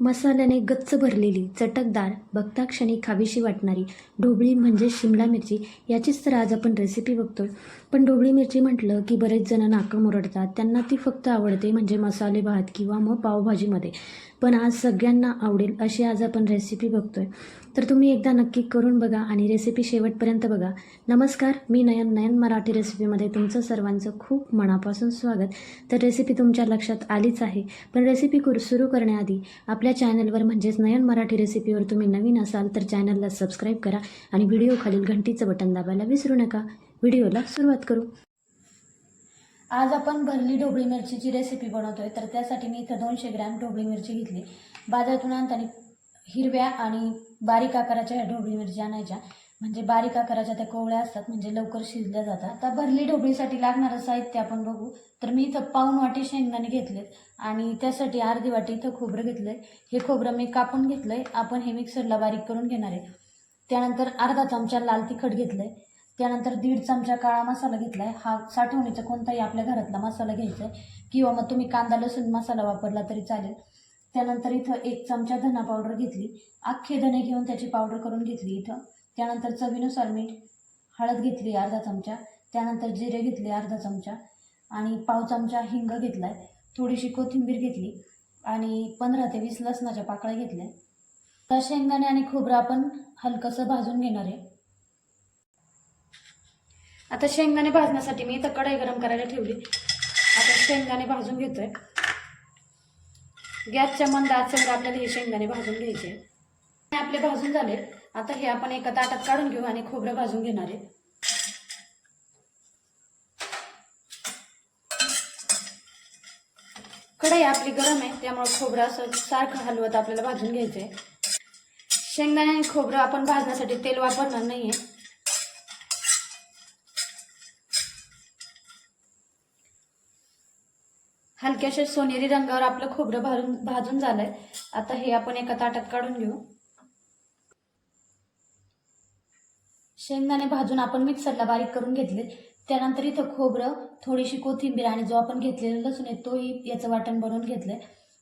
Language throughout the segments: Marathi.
मसाल्याने गच्च भरलेली चटकदार बघता क्षणी खावीशी वाटणारी ढोबळी म्हणजे शिमला मिरची. याचीच तर आज आपण रेसिपी बघतो पण ढोबळी मिरची म्हटलं की बरेच जण नाकं मुरडतात त्यांना ती फक्त आवडते म्हणजे मसाले भात किंवा मग पावभाजीमध्ये. पण आज सगळ्यांना आवडेल अशी आज आपण रेसिपी बघतोय. तर तुम्ही एकदा नक्की करून बघा आणि रेसिपी शेवटपर्यंत बघा. नमस्कार मी नयन नयन मराठी रेसिपीमध्ये तुमचं सर्वांचं खूप मनापासून स्वागत. तर रेसिपी तुमच्या लक्षात आलीच आहे. पण रेसिपी कुर सुरू करण्याआधी आपल्या चॅनलवर म्हणजेच नयन मराठी रेसिपीवर तुम्ही नवीन असाल तर चॅनलला सबस्क्राईब करा आणि व्हिडिओ खालील घंटीचं बटन दाबायला विसरू नका. व्हिडिओला सुरुवात करू. आज आपण भरली ढोबळी मिरचीची रेसिपी बनवतोय तर त्यासाठी मी इथं दोनशे ग्रॅम ढोबळी मिरची घेतली. बाजारातून आणताना हिरव्या आणि बारीक आकाराच्या ह्या ढोबळी मिरची आणायच्या. म्हणजे बारीक आकाराच्या त्या कोवळ्या असतात म्हणजे लवकर शिजल्या जातात. आता भरली ढोबळीसाठी लागणारं साहित्य आपण बघू. तर मी इथं पाऊण वाटी शेंगदाणे घेतलेत आणि त्यासाठी अर्धी वाटी इथं खोबरं घेतलंय. हे खोबरं मी कापून घेतलंय. आपण हे मिक्सरला बारीक करून घेणार आहे. त्यानंतर अर्धा चमचा लाल तिखट घेतलंय. त्यानंतर दीड चमचा काळा मसाला घेतलाय. हा साठवणीचा कोणताही आपल्या घरातला मसाला घ्यायचा आहे किंवा मग तुम्ही कांदा लसूण मसाला वापरला तरी चालेल. त्यानंतर इथं एक चमचा धना पावडर घेतली. अख्खे धने घेऊन त्याची पावडर करून घेतली इथं. त्यानंतर चवीनुसार मीठ हळद घेतली अर्धा चमचा. त्यानंतर जिरे घेतले अर्धा चमचा. आणि पाव चमचा हिंग घेतलाय. थोडीशी कोथिंबीर घेतली. आणि पंधरा ते वीस लसणाच्या पाकळ्या घेतल्या. तर शेंगदाणे आणि खोबरं आपण हलकंसं भाजून घेणार आहे. आता शेंगदाणे भाजण्यासाठी मी इथं कढई गरम करायला ठेवली. आता शेंगदाणे भाजून घेतोय. गॅसच्या मंद आचेवर आपल्याला हे शेंगदाणे भाजून घ्यायचे आपले भाजून झाले. आता हे आपण एका ताटात काढून घेऊ आणि खोबरं भाजून घेणार आहे. कढई आपली गरम आहे त्यामुळे खोबरं असं सारखं हलवत आपल्याला भाजून घ्यायचंय. शेंगदाणे आणि खोबरं आपण भाजण्यासाठी तेल वापरणार नाही आहे हलक्याशा सोनेरी रंगावर आपलं खोबरं भाजून भाजून झालंय. आता हे आपण एका ताटात काढून घेऊ. शेंगदाणे भाजून आपण मिक्सरला बारीक करून घेतले. त्यानंतर इथं खोबरं थोडीशी कोथिंबीर आणि जो आपण घेतलेला लसूण आहे तोही याचं वाटण बनवून घेतलंय.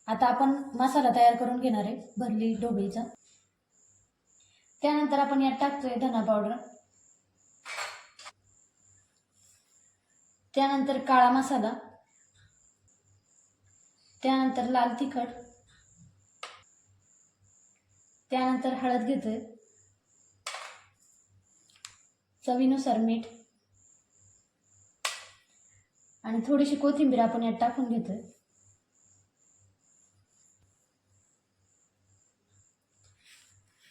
आता आपण मसाला तयार करून घेणार आहे भरली ढोबळीचा. त्यानंतर आपण यात टाकतोय धना पावडर. त्यानंतर काळा मसाला. त्यानंतर लाल तिखट. त्यानंतर हळद घेतोय. चवीनुसार मीठ. आणि थोडीशी कोथिंबीर आपण यात टाकून घेतोय.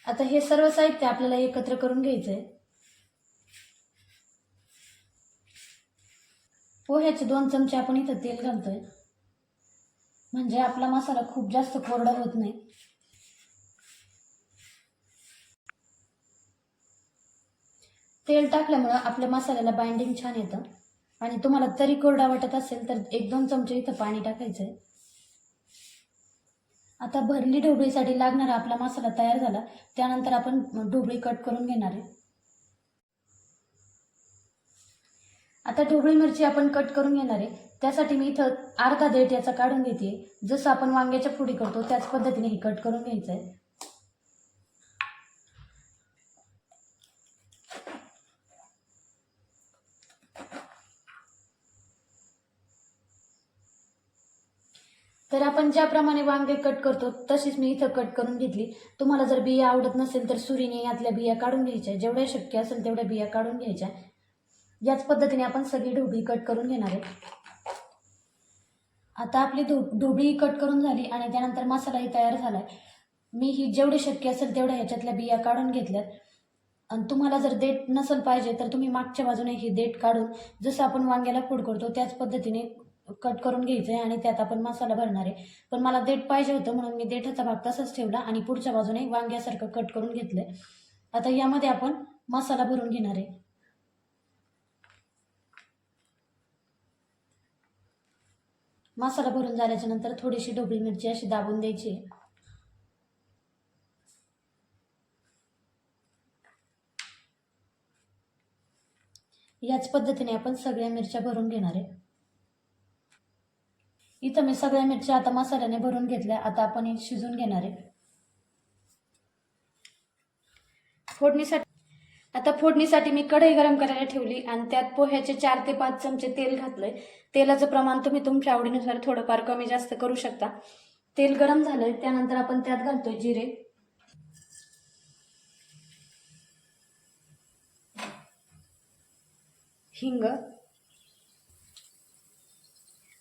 आता हे सर्व साहित्य आपल्याला एकत्र करून घ्यायचंय. पोह्याचे दोन चमचे आपण इथं तेल घालतोय. म्हणजे आपला मसाला खूप जास्त कोरडा होत नाही. तेल टाकल्यामुळं आपल्या मसाल्याला बाइंडिंग छान येतं. आणि तुम्हाला तरी कोरडा वाटत असेल तर एक दोन चमचे इथं पाणी टाकायचं आहे आता भरली ढोबळीसाठी लागणारा आपला मसाला तयार झाला. त्यानंतर आपण ढोबळी कट करून घेणार आहे. आता ढोबळी मिरची आपण कट करून घेणार आहे. त्यासाठी मी इथं अर्धा देठ याचा काढून घेते. जसं आपण वांग्याच्या फोडी करतो त्याच पद्धतीने हे कट करून घ्यायचं आहे. तर आपण ज्याप्रमाणे वांगे कट करतो तशीच मी इथं कट करून घेतली. तुम्हाला जर बिया आवडत नसेल तर सुरीने यातल्या बिया काढून घ्यायच्या. जेवढ्या शक्य असेल तेवढ्या बिया काढून घ्यायच्या. याच पद्धतीने आपण सगळी ढोबळी कट करून घेणार आहे आता आपली धो ढोबळी कट करून झाली आणि त्यानंतर मसालाही तयार झाला आहे मी ही जेवढी शक्य असेल तेवढ्या ह्याच्यातल्या बिया काढून घेतल्यात. आणि तुम्हाला जर देठ नसेल पाहिजे तर तुम्ही मागच्या बाजूने ही देठ काढून जसं आपण वांग्याला फूड करतो त्याच पद्धतीने कट करून घ्यायचं आहे आणि त्यात आपण मसाला भरणार आहे. पण मला देठ पाहिजे होतं म्हणून मी देठाचा भाग तसाच ठेवला आणि पुढच्या बाजूने वांग्यासारखं कट करून घेतलं आता यामध्ये आपण मसाला भरून घेणार आहे. मसाला भरून झाल्याच्यानंतर थोडीशी ढोबळी मिरची अशी दाबून द्यायची. याच पद्धतीने आपण सगळ्या मिरच्या भरून घेणार आहे. इथं मी सगळ्या मिरच्या आता मसाल्याने भरून घेतल्या आता आपण शिजून घेणार आहे. फोडणीसाठी आता फोडणीसाठी मी कढई गरम करायला ठेवली आणि त्यात पोह्याचे चार ते पाच चमचे तेल घातलंय. तेलाचं प्रमाण तुम्ही तुमच्या आवडीनुसार थोडंफार कमी जास्त करू शकता. तेल गरम झालंय त्यानंतर आपण त्यात घालतोय जिरे. हिंग.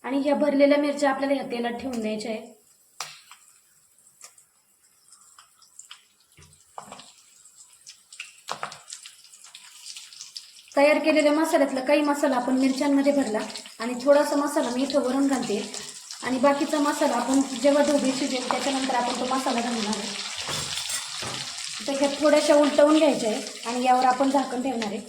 आणि ह्या भरलेल्या मिरच्या आपल्याला ह्या तेलात ठेवून द्यायच्या आहे तयार केलेल्या मसाल्यातला काही मसाला आपण मिरच्यांमध्ये भरला आणि थोडासा मसाला मी इथं वरून घालते. आणि बाकीचा मसाला आपण जेव्हा धोबी शिजेल त्याच्यानंतर आपण तो मसाला घालणार आहे. त्याच्यात थोड्याशा उलटवून घ्यायच्या आहे आणि यावर आपण झाकण ठेवणार आहे.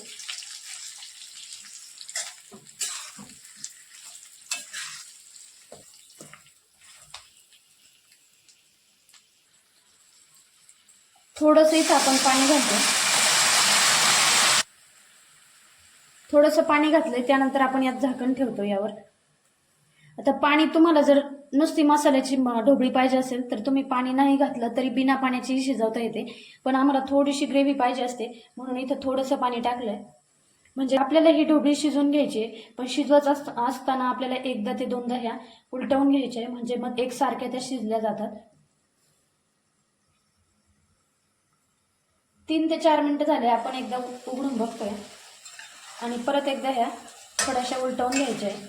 थोडंसं इथं आपण पाणी घालतो थोडंसं पाणी घातलंय त्यानंतर आपण यात झाकण ठेवतो यावर आता पाणी तुम्हाला जर नुसती मसाल्याची ढोबळी पाहिजे असेल तर तुम्ही पाणी नाही घातलं तरी बिना पाण्याची शिजवता येते पण आम्हाला थोडीशी ग्रेव्ही पाहिजे असते म्हणून इथं थोडंसं पाणी टाकलंय म्हणजे आपल्याला ही ढोबळी शिजवून घ्यायची आहे. पण शिजवत अस- असताना आपल्याला एकदा ते दोनदा ह्या उलटवून घ्यायच्या आहे. म्हणजे मग एकसारख्या त्या शिजल्या जातात तीन ते चार मिनिटं झाले आपण एकदा उघडून बघतोय आणि परत एकदा ह्या थोड्याशा उलटवून घ्यायच्या आहे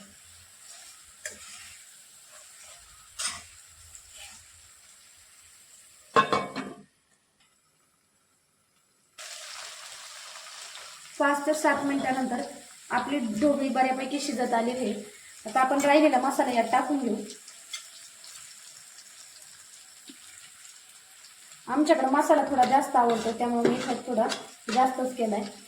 पाच ते सात मिनिटानंतर आपली ढोबळी बऱ्यापैकी शिजत आली आहे. आता आपण राहिलेला मसाला यात टाकून घेऊ. आमच्याकडे मसाला थोडा जास्त आवडतो त्यामुळे मी थोडा जास्तच केला आहे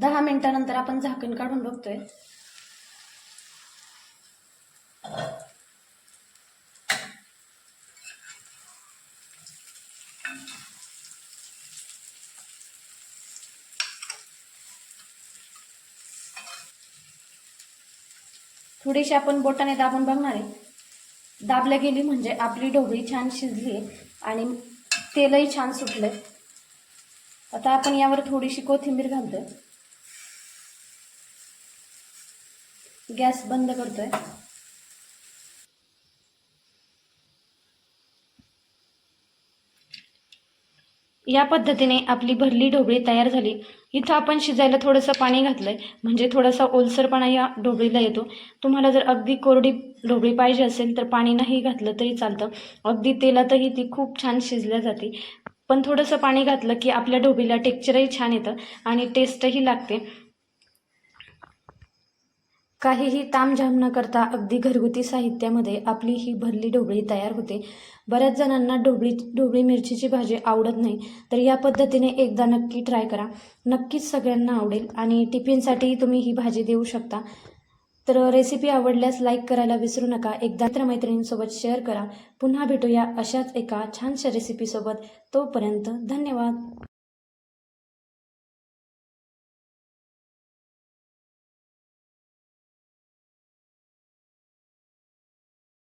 दहा मिनिटानंतर आपण झाकण काढून बघतोय. थोडीशी आपण बोटाने दाबून बघणार आहे. दाबल्या गेली म्हणजे आपली ढोबळी छान शिजली आणि तेलही छान सुटलंय. आता आपण यावर थोडीशी कोथिंबीर घालतोय. गॅस बंद करतोय. या पद्धतीने आपली भरली ढोबळी तयार झाली. इथं आपण शिजायला थोडंसं पाणी घातलंय. म्हणजे थोडासा ओलसरपणा या ढोबळीला येतो. तुम्हाला जर अगदी कोरडी ढोबळी पाहिजे असेल तर पाणी नाही घातलं तरी चालतं. अगदी तेलातही ती खूप छान शिजल्या जाते. पण थोडंसं पाणी घातलं की आपल्या ढोबळीला टेक्चरही छान येतं आणि टेस्टही लागते. काहीही तामझाम न करता अगदी घरगुती साहित्यामध्ये आपली ही भरली ढोबळी तयार होते. बऱ्याच जणांना ढोबळी ढोबळी मिरचीची भाजी आवडत नाही तर या पद्धतीने एकदा नक्की ट्राय करा. नक्कीच सगळ्यांना आवडेल आणि टिफिनसाठीही तुम्ही ही भाजी देऊ शकता. तर रेसिपी आवडल्यास लाईक करायला विसरू नका. एकदा मित्रमैत्रिणींसोबत शेअर करा. पुन्हा भेटूया अशाच एका छानशा रेसिपीसोबत. तोपर्यंत धन्यवाद.